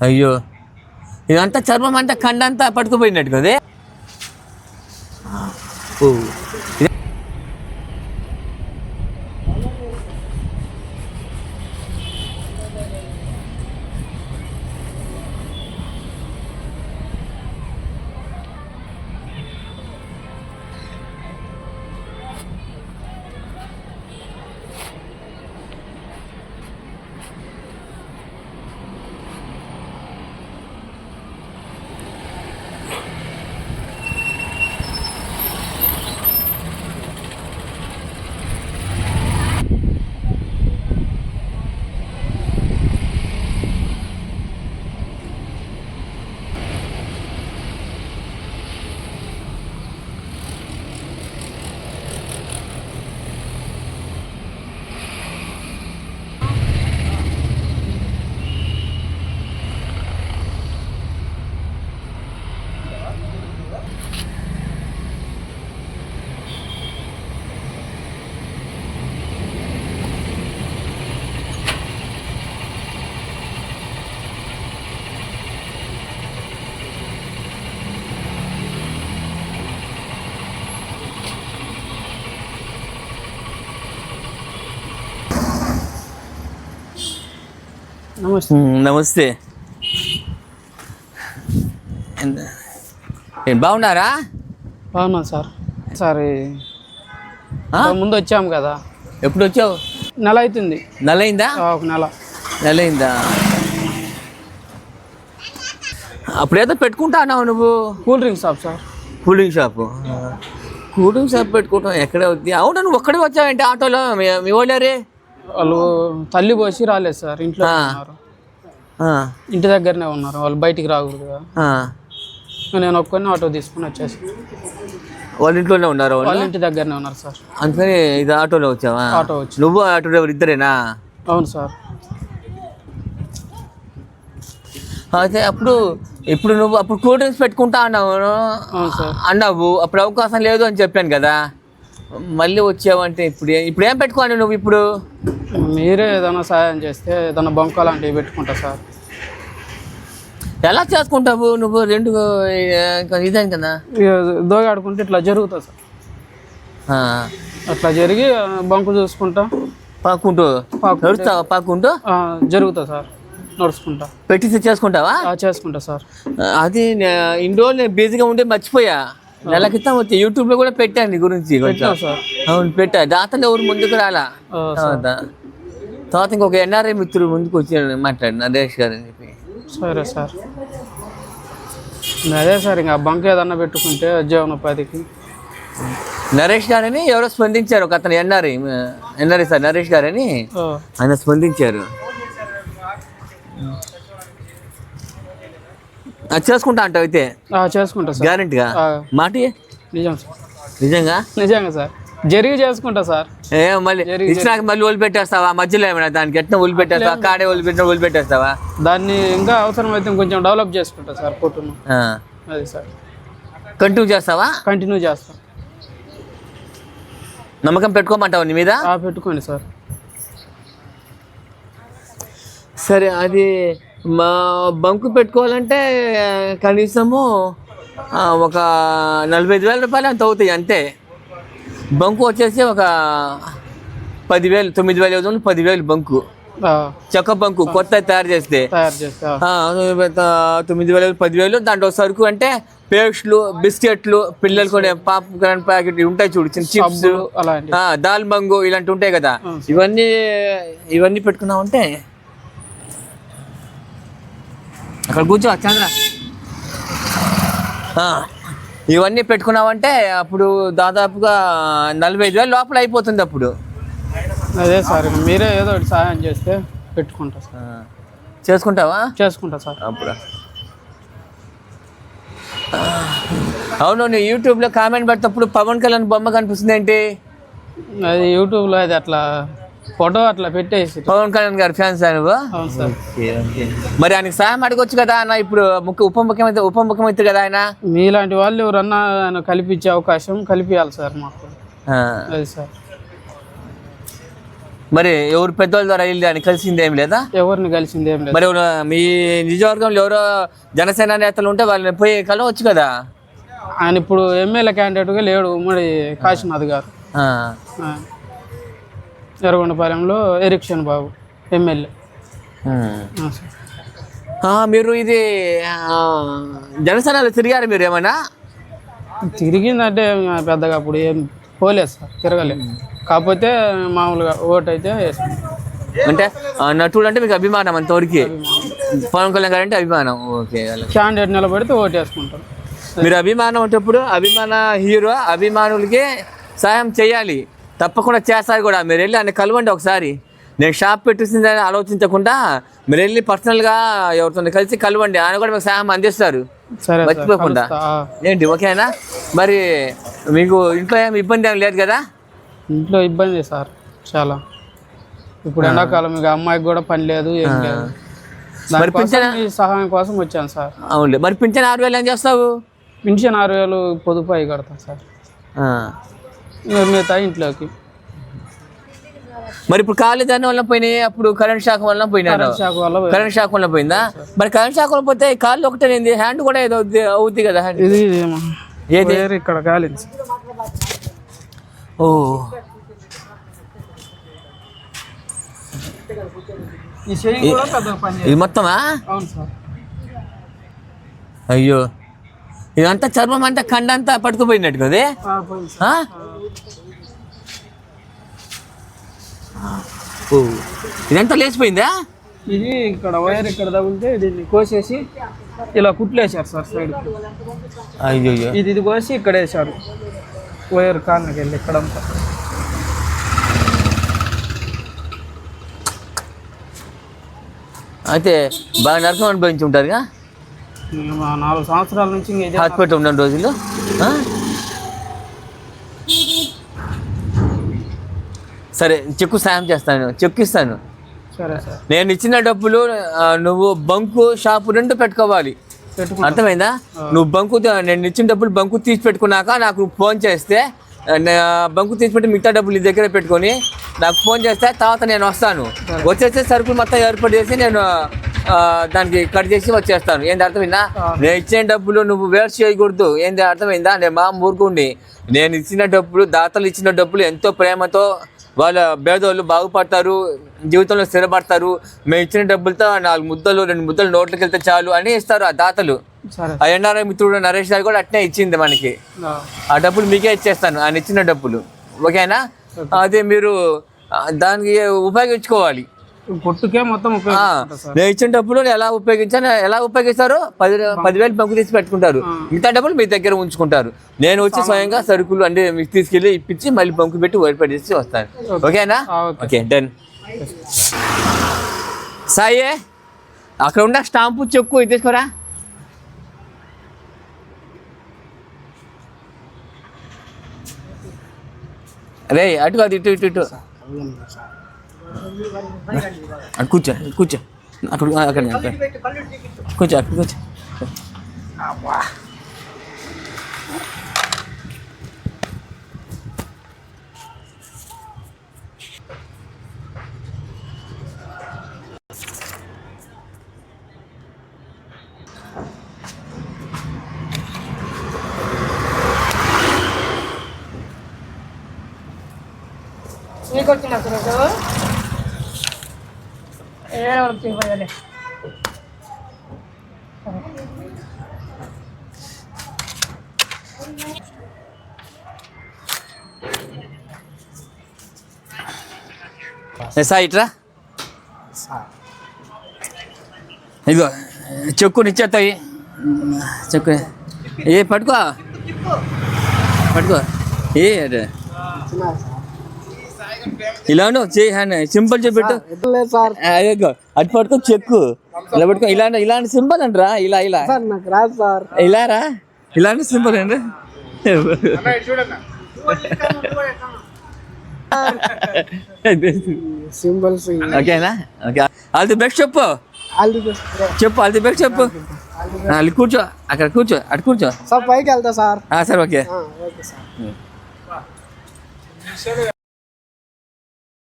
అయ్యో. ఇదంతా చర్మం అంతా కండంతా పట్టుకుపోయినట్టు కదే ఓ నమస్తే. ఉమ్, నమస్తే బాగున్నారా? బాగున్నాను సార్. సార్? ముందు వచ్చాము కదా. ఎప్పుడు వచ్చావు? నెల అవుతుంది. నెలైందా? ఆ, ఒక నెల. నెలైందా? అప్పుడేదో పెట్టుకుంటా అన్నావు నువ్వు. Cool drink shop sir. Cooling shop. Cooling shop పెట్టుకుంటాం ఎక్కడే వద్ది అవునా నువ్వు ఒక్కడే వచ్చావేంటి ఆటోలో? మీ వాళ్ళరే వాళ్ళు తల్లి పోసి రాలేదు సార్. ఇంట్లో ఇంటి దగ్గరనే ఉన్నారు. వాళ్ళు బయటికి రాకూడదు కదా. నేను ఒక్కరిని ఆటో తీసుకుని వచ్చేసి. వాళ్ళ ఇంట్లోనే ఉన్నారు వాళ్ళు? ఇంటి దగ్గరనే ఉన్నారు సార్. అందుకని ఇది ఆటోలో వచ్చావా? ఆటో వచ్చి. నువ్వు ఆటో డ్రైవర్ ఇద్దరేనా? అవును సార్. అయితే అప్పుడు ఇప్పుడు నువ్వు అప్పుడు కూల్ డ్రింక్స్ పెట్టుకుంటా అన్నావు. అన్నావు అప్పుడు అవకాశం లేదు అని చెప్పాను కదా. మళ్ళీ వచ్చావంటే ఇప్పుడు ఇప్పుడు ఏం పెట్టుకోవాలి నువ్వు ఇప్పుడు? మీరే ఏదైనా సాయం చేస్తే ఏదైనా బొంక లాంటివి పెట్టుకుంటా సార్. ఎలా చేసుకుంటావు నువ్వు రెండు ఇదే కదా? దోగాడుకుంటే ఇట్లా జరుగుతుంది సార్. అట్లా జరిగి బంకు చూసుకుంటా. పాకుంటూ పాకుంటే- నడుస్తావా పాకుంటూ ఆ, జరుగుతుంది సార్ నడుచుకుంటా. పెట్టి చేసుకుంటావా? చేసుకుంటా సార్. అది ఇన్ని రోజులు నేను బిజీగా ఉంటే మర్చిపోయా. నెల క్రితం వచ్చి యూట్యూబ్లో కూడా పెట్టాను నీ గురించి అవును పెట్టా. దాతలు ఎవరు ముందుకు రాలా? తర్వాత ఇంకొక ఎన్ఆర్ఐ మిత్రుడు ముందుకు వచ్చి మాట్లాడు నరేష్ గారు అని చెప్పి. సరే సార్. అదే సార్ ఇంకా బంక్ ఏదన్నా పెట్టుకుంటే జీవనోపాధికి నరేష్ గారని ఎవరో స్పందించారు ఒక అతను ఎన్ఆర్ఐ ఎన్ఆర్ఐ సార్ నరేష్ గారని. ఆయన స్పందించారు. అది చేసుకుంటా అంటావు అయితే? చేసుకుంటా సార్. గ్యారంటీగా? ఆ, మాట. నిజం సార్. నిజంగా? నిజంగా సార్. జరిగి చేసుకుంటా సార్. ఏ మళ్ళీ ఇచ్చినాక మళ్ళీ ఒలి పెట్టేస్తావా? మధ్యలో ఏమైనా దానికి ఎట్లా ఒలి పెట్టేస్తావా? కాడే ఒలి పెట్టిన ఒలి పెట్టేస్తావా? దాన్ని ఇంకా అవసరమైతే కొంచెం డెవలప్ చేసుకుంటా సార్ కొట్టును. అది సార్. కంటిన్యూ చేస్తావా? కంటిన్యూ చేస్తాం. నమ్మకం పెట్టుకోమంటావు నీ మీద? పెట్టుకోండి సార్. సరే అది మా బంకు పెట్టుకోవాలంటే కనీసము ఒక నలభై ఐదు వేల రూపాయలు అంత అవుతాయి అంతే. బంకు వచ్చేసి ఒక పదివేలు తొమ్మిది వేలు అవుతుంది పదివేలు బంకు. చెక్క బంకు కొత్త తయారు చేస్తే. తొమ్మిది వేలు పదివేలు దాంట్లో సరుకు అంటే పేస్ట్లు బిస్కెట్లు పిల్లలు కొనే పాప్కార్న్ ప్యాకెట్ ఉంటాయి చూడు చిన్న చిప్స్ దాల్ బంగు ఇలాంటి ఉంటాయి కదా. ఇవన్నీ ఇవన్నీ పెట్టుకున్నామంటే అక్కడ కూర్చో చంద్ర. ఆ, ఇవన్నీ పెట్టుకున్నామంటే అప్పుడు దాదాపుగా నలభై ఐదు వేలు లోపల అయిపోతుంది అప్పుడు. అదే సార్ మీరే ఏదో ఒకటి సహాయం చేస్తే పెట్టుకుంటా సార్. చేసుకుంటావా? చేసుకుంటా సార్. అప్పుడు. అవును నీ యూట్యూబ్లో కామెంట్ పెడతప్పుడు పవన్ కళ్యాణ్ బొమ్మ కనిపిస్తుంది ఏంటి? అది యూట్యూబ్లో అది అట్లా ఫోటో అట్లా పెట్టేసి. పవన్ కళ్యాణ్ గారి ఫ్యాన్స్ సార్. మరి ఆయనకి సాయం అడగొచ్చు కదా అన్న ఇప్పుడు ముఖ్య ఉప ముఖ్యమంత్రి ఉప ముఖ్యమంత్రి కదా ఆయన? మీలాంటి వాళ్ళు ఎవరన్నా ఆయన కల్పించే అవకాశం కల్పించాలి సార్ మాకు. అది సార్. మరి ఎవరు పెద్దోళ్ళ ద్వారా వెళ్ళి అని కలిసింది ఏం లేదా? ఎవరిని కలిసింది ఏం లేదు. మరి మీ నియోజకవర్గంలో ఎవరో జనసేన నేతలు ఉంటే వాళ్ళని పోయి కలవచ్చు కదా? ఆయన ఇప్పుడు ఎమ్మెల్యే క్యాండిడేట్గా లేడు ఉమ్మడి కాశీనాథ్ గారు. ఎర్రగొండపాలెంలో ఎరిక్షన్ బాబు ఎమ్మెల్యే. సార్. మీరు ఇది జనసేనలో తిరిగారు మీరు ఏమైనా తిరిగిందంటే పెద్దగా అప్పుడు ఏం పోలేదు సార్ తిరగలేదు. కాకపోతే మామూలుగా ఓటు అయితే అంటే నటుడు అంటే మీకు అభిమానం అంతవరకు? పవన్ కళ్యాణ్ గారు అంటే అభిమానం. ఓకే క్యాండిడేట్ నిలబడితే ఓటు వేసుకుంటాం మీరు అభిమానం ఉంటప్పుడు అభిమాన హీరో అభిమానులకి సహాయం చేయాలి. తప్పకుండా చేస్తారు కూడా. మీరు వెళ్ళి ఆయన కలవండి ఒకసారి. నేను షాప్ పెట్టేసిందని ఆలోచించకుండా మీరు వెళ్ళి పర్సనల్గా ఎవరితో కలిసి కలవండి. ఆయన కూడా మీకు సహాయం అందిస్తారు. మర్చిపోకుండా. ఏంటి ఓకేనా? మరి మీకు ఇంట్లో ఏమి ఇబ్బంది ఏం లేదు కదా? ఇంట్లో ఇబ్బంది సార్ చాలా. ఇప్పుడు ఎండాకాలం ఇక అమ్మాయికి కూడా పని లేదు ఏం లేదు. మరి సహాయం కోసం వచ్చాను సార్. అవునులే. మరి పింఛన్ ఆరు వేలు ఏం చేస్తావు? పెన్షన్ ఆరు వేలు పొదుపు అయి కడతాను సార్. మిగతా ఇంట్లోకి. మరి ఇప్పుడు కాలు దాని వల్ల పోయినాయి అప్పుడు కరెంట్ షాక్ వల్ల వల్ల కరెంట్ షాక్ వల్ల పోయిందా? మరి కరెంట్ షాక్ వల్ల పోతే కాళ్ళు ఒకటేనేది? హ్యాండ్ కూడా ఏదో అవుద్ది- కదా ఇది. ఏది? ఇక్కడ కాలింది. ఓ. ఇది మొత్తమా? అయ్యో. ఇదంతా చర్మం అంతా కండంతా పట్టుకుపోయినట్టు కదే ఇదంతా లేచిపోయిందా? ఇది ఇక్కడ వైర్ ఇక్కడ తగిలితే దీన్ని కోసేసి ఇలా కుట్లేశారు సార్ సైడ్ అయ్యో. ఇది ఇది కోసి ఇక్కడ వేశారు. వైర్ కాళ్ళకి వెళ్ళి ఇక్కడంతా. అయితే బాగా నరకం అనుభవించి ఉంటారుగా? నాలుగు సంవత్సరాల నుంచి హాస్పిటల్ ఉన్న రోజుల్లో? సరే చెక్కు సాయం చేస్తాను. చెక్కు ఇస్తాను నేను ఇచ్చిన డబ్బులు నువ్వు బంకు షాపు రెండు పెట్టుకోవాలి. అర్థమైందా? నువ్వు బంకు నేను ఇచ్చిన డబ్బులు బంకు తీసి పెట్టుకున్నాక నాకు ఫోన్ చేస్తే బంకు తీసి పెట్టి మిగతా డబ్బులు నీ దగ్గర పెట్టుకొని నాకు ఫోన్ చేస్తే తర్వాత నేను వస్తాను. వచ్చేస్తే సరుకులు మొత్తం ఏర్పాటు చేసి నేను దానికి కట్ చేసి వచ్చేస్తాను. ఏంది అర్థమైందా? నేను ఇచ్చిన డబ్బులు నువ్వు వేస్ట్ చేయకూడదు. ఏంది అర్థమైందా? నేను మా ఊరుకుండి. నేను ఇచ్చిన డబ్బులు దాతలు ఇచ్చిన డబ్బులు ఎంతో ప్రేమతో వాళ్ళ పేదోళ్ళు బాగుపడతారు జీవితంలో స్థిరపడతారు. మేము ఇచ్చిన డబ్బులతో నాలుగు ముద్దలు రెండు ముద్దలు నోట్లకి వెళ్తే చాలు అని ఇస్తారు ఆ దాతలు. ఆ ఎన్ఆర్ఐ మిత్రుడు నరేష్ గారు కూడా అట్నే ఇచ్చింది మనకి. ఆ, డబ్బులు మీకే ఇచ్చేస్తాను ఆయన ఇచ్చిన డబ్బులు. ఓకేనా? అదే మీరు దానికి ఉపయోగించుకోవాలి. పొట్టుకే మొత్తం నేను ఇచ్చిన డబ్బులు నేను ఎలా ఉపయోగించాను ఎలా ఉపయోగిస్తారు పది పదివేలు పంపు తీసి పెట్టుకుంటారు మిగతా డబ్బులు మీ దగ్గర ఉంచుకుంటారు. నేను వచ్చి స్వయంగా సరుకులు అంటే మీకు తీసుకెళ్ళి ఇప్పించి మళ్ళీ పంపు పెట్టి ఏర్పాటు చేసి వస్తాను. ఓకేనా? ఓకే. డన్. సాయి అక్కడ ఉన్న స్టాంపు చెక్కు ఇది తీసుకోరా? రే అటు కాదు ఇటు ఇటు ఇటు. అటు కూర్చో కూర్చో. అక్కడ అక్కడ అక్కడ. కూర్చో వేరే వాళ్ళకి చేయబోయాలి సాయి ఇట్రా? ఇదిగో చెక్కు నిచ్చేస్తాయి చెక్కు. ఏ పట్టుకో. పట్టుకో. ఏ అదే ఇలానో చేయి హ్యాండ్ సింపుల్ చూపెట్టు అటు పడుతుంది చెక్కు. ఇలా పట్టుకో. ఇలాంటి ఇలాంటి సింపుల్ అంటరా? ఇలా ఇలా. ఇలా రా. ఇలాంటి సింపుల్ అండి సింబల్స్ ఓకేనా? ఓకే. ఆల్ ది బెస్ట్ చెప్పు. చెప్పు ఆల్ ది బెస్ట్ చెప్పు. అల్లి కూర్చో. అక్కడ కూర్చో అటు కూర్చో. సార్ పైకి వెళ్తా sir. Sir okay. Okay sir.